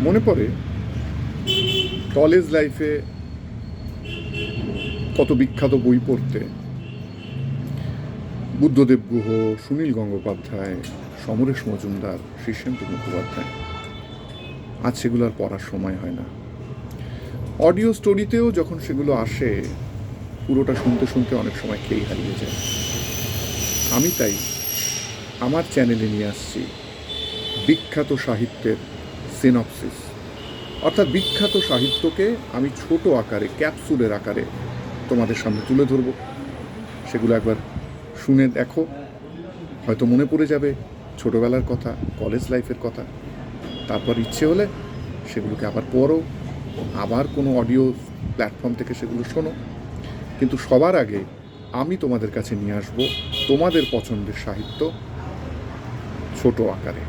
মনে পড়ে কলেজ লাইফে কত বিখ্যাত বই পড়তে? বুদ্ধদেব গুহ, সুনীল গঙ্গোপাধ্যায়, সমরেশ মজুমদার, শীর্ষেন্দু মুখোপাধ্যায়। আজ সেগুলো আর পড়ার সময় হয় না। অডিও স্টোরিতেও যখন সেগুলো আসে, পুরোটা শুনতে শুনতে অনেক সময় খেই হারিয়ে যায়। আমি তাই আমার চ্যানেলে নিয়ে আসছি বিখ্যাত সাহিত্যের সিনপসিস। অর্থাৎ বিখ্যাত সাহিত্যকে আমি ছোট আকারে, ক্যাপসুলের আকারে তোমাদের সামনে তুলে ধরব। সেগুলো একবার শুনে দেখো। হয়তো মনে পড়ে যাবে ছোটবেলার কথা, কলেজ লাইফের কথা। তারপর ইচ্ছে হলে সেগুলোকে আবার পড়ো, আবার কোনো অডিও প্ল্যাটফর্ম থেকে সেগুলো শোনো। কিন্তু সবার আগে আমি তোমাদের কাছে নিয়ে আসব তোমাদের পছন্দের সাহিত্য ছোট আকারে।